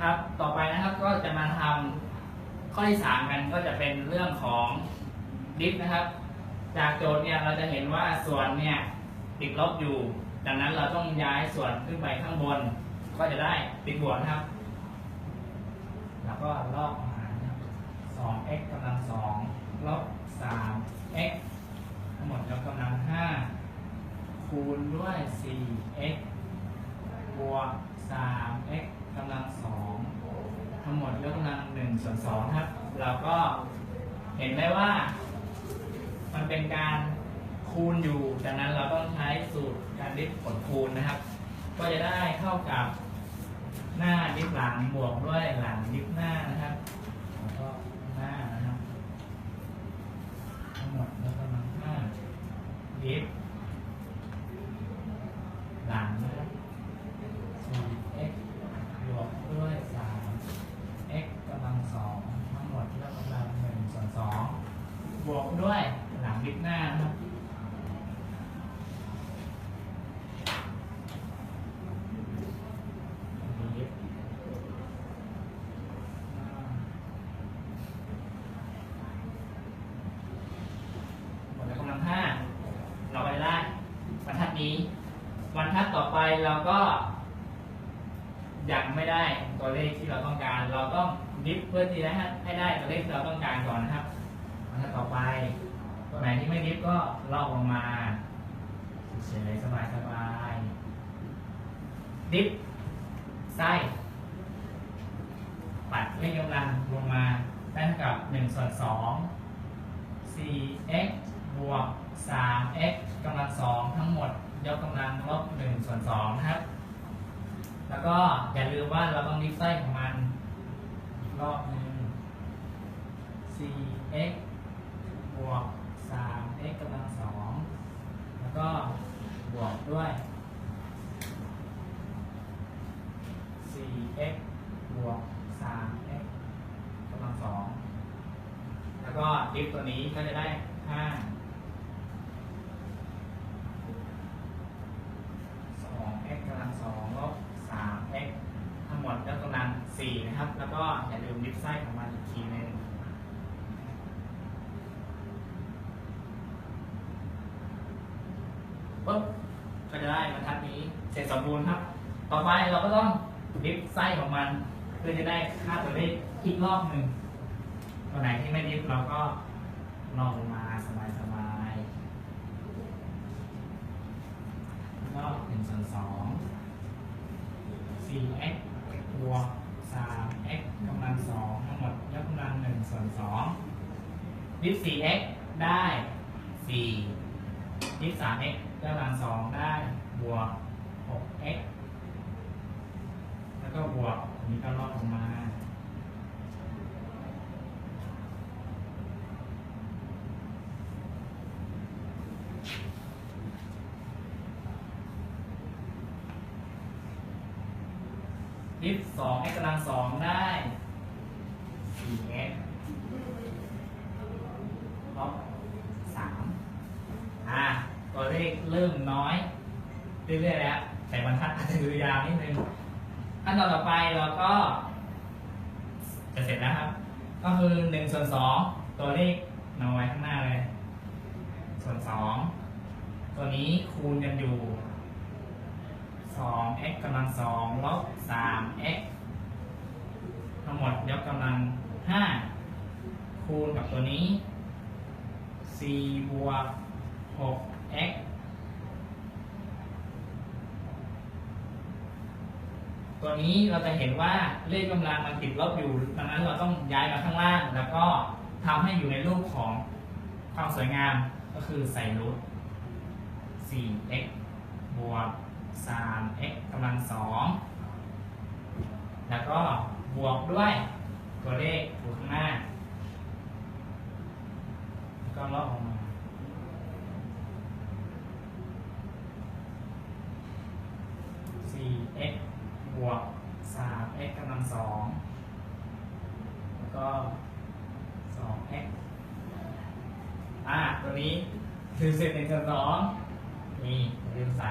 ครับ ต่อไปนะครับก็จะมาทำข้อที่สามกันก็จะเป็นเรื่องของดิฟนะครับ จากโจทย์เนี่ยเราจะเห็นว่าส่วนเนี่ยติดลบอยู่ ดังนั้นเราต้องย้ายส่วนขึ้นไปข้างบน ก็จะได้ติดบวกนะครับ แล้วก็ลอกมาร 2x กำลัง2ลบ 3x ทั้งหมดยกกำลัง5คูณด้วย 4x วก 3x กำลัง 2 ทั้งหมดยกกำลัง 1ส่วน2ครับ เราก็เห็นได้ว่า มันเป็นการคูณอยู่ ดังนั้นเราต้องใช้สูตรการดิฟผลคูณนะครับ ก็จะได้เท่ากับหน้าดิฟหลังบวกด้วยหลังดิฟหน้านะครับ แล้วก็หน้านะครับ ทั้งหมดยกกำลังห้าดิฟหลังนะครับ 4x บวกด้วย 3x กำลังสองทั้งหมดยกกำลังหนึ่งส่วนสองบวกด้วยหลังดิฟหน้านะครับ ดิฟหมดแล้วกำลังห้าเราไปได้บรรทัดนี้ บรรทัดต่อไปเราก็ยังไม่ได้ตัวเลขที่เราต้องการ เราต้องดิฟเพื่อที่จะให้ให้ได้ตัวเลขที่เราต้องการก่อนนะครับบรรทัดต่อไป ตัวไหนที่ไม่ดิฟก็ลอกลงมาเฉยๆสบายๆดิฟไส้ปัดเลขกำลังลงมาได้เท่ากับ1ส่วน2 4x บวก 3x กำลัง 2 ทั้งหมด ยกกำลังลบ1ส่วน2นะครับ แล้วก็อย่าลืมว่าเราต้องดิฟไส้ของมัน รอบหนึ่ง 4x บวก 3x กำลัง2แล้วก็บวกด้วย 4x บวก 3x กำลัง2แล้วก็ดิฟตัวนี้ก็จะได้ 5 2x กำลัง2ลบ 3x ทั้งหมดยกกำลัง 4 นะครับ แล้วก็อย่าลืมดิฟไส้ของมันอีกทีหนึงปุ๊บก็จะได้บรรทัดนี้เสร็จสมบูรณ์ครับ ต่อไปเราก็ต้องดิฟไส้ของมัน เพื่อจะได้ค่าตัวเลขอีกรอบหนึ่งตัวไหนที่ไม่ดิฟเราก็ลองลงมาสบายสบายๆก็หนึ่งส่วนสอง 4x บวก 3x กำลังสองทั้งหมดยกกำลังหนึ่งส่วนสอง ดิฟ 4x ได้4ยี่สาม x กำลังสองได้บวกหก x แล้วก็บวกนี้ก็ลอกลงมาดิฟสอง x กำลังสองได้สี่ x ลบสาม อ่าตัวเลขเริ่มน้อย เรื่อยๆแล้วแต่บรรทัดอาจจะดูยาวนิดนึงขั้นตอนต่อไปเราก็ จะเสร็จแล้วครับ ก็คือหนึ่งส่วนสองตัวเลขนอาไว้ข้างหน้าเลย ส่วนสองตัวนี้คูณกันอยู่สอง x กำลังสองลบสาม x ทั้งหมดยกกำลังห้าคูณกับตัวนี้ 4 บวก 6x ตัวนี้เราจะเห็นว่าเลขกำลังมันติดลบอยู่ ดังนั้นเราต้องย้ายมาข้างล่าง แล้วก็ทำให้อยู่ในรูปของความสวยงามก็คือใส่รูท 4x บวก 3x กำลัง 2 แล้วก็บวกด้วยตัวเลขอยู่ข้างหน้า ก็ลอกออกมา 4x บวก 3x กำลัง สองแล้วก็ 2x อ่าตัวนี้คือเศษหนึ่งส่วนสองนี่ลืมใส่